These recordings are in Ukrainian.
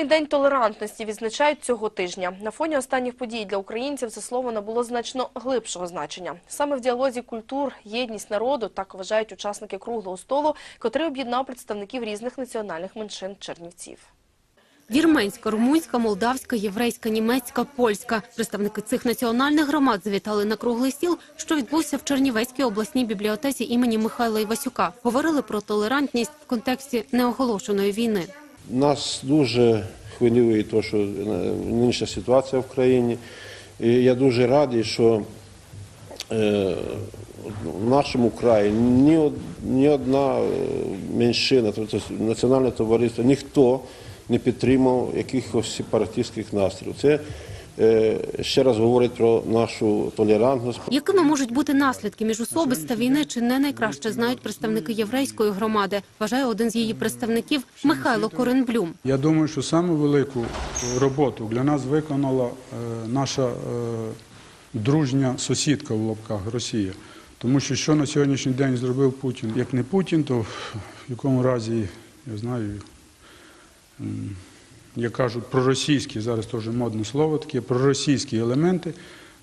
Міжнародний день толерантності відзначають цього тижня. На фоні останніх подій для українців це слово набуло значно глибшого значення. Саме в діалозі культур, єдність народу так вважають учасники круглого столу, котрий об'єднав представників різних національних меншин Чернівців. Вірменська, румунська, молдавська, єврейська, німецька, польська. Представники цих національних громад завітали на круглий стіл, що відбувся в Чернівецькій обласній бібліотеці імені Михайла Івасюка. Говорили про толерантність в контексті неоголошеної війни. Нас дуже хвилює те, що е, нинішня ситуація в країні. І я дуже радий, що е, в нашому краї ні, од- ні одна е, меншина, тобто національне товариство, ніхто не підтримав якихось сепаратистських настроїв. Це ще раз говорить про нашу толерантність, Якими можуть бути наслідки міжособиста війни, чи не найкраще знають представники єврейської громади, вважає один з її представників Михайло Коренблюм. Я думаю, що саму велику роботу для нас виконала е, наша е, дружня сусідка в лапках Росія. Тому що що на сьогоднішній день зробив Путін? Як не Путін, то в якому разі, я знаю, як кажуть, проросійські, зараз теж модне слово таке, проросійські елементи,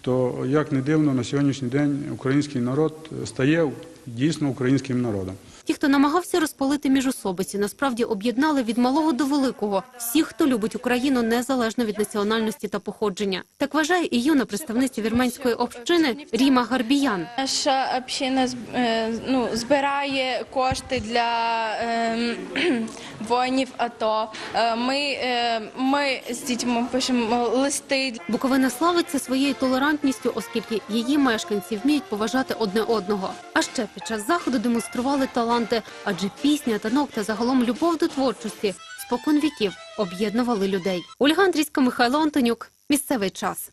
то як не дивно, на сьогоднішній день український народ стає дійсно українським народом. Ті, хто намагався розпалити міжособиці, насправді об'єднали від малого до великого всіх, хто любить Україну незалежно від національності та походження. Так вважає і юна представниця вірменської общини Ріма Гарбіян. Наша община е, ну, збирає кошти для е, воїнів АТО. Е, Ми, е, ми з дітьми пишемо листи Буковина славиться своєю толерантністю, оскільки її мешканці вміють поважати одне одного. А ще під час заходу демонстрували таланти, адже пісня, танок та загалом любов до творчості спокон віків об'єднували людей. Ольга Андрійська, Михайло Антонюк. Місцевий час.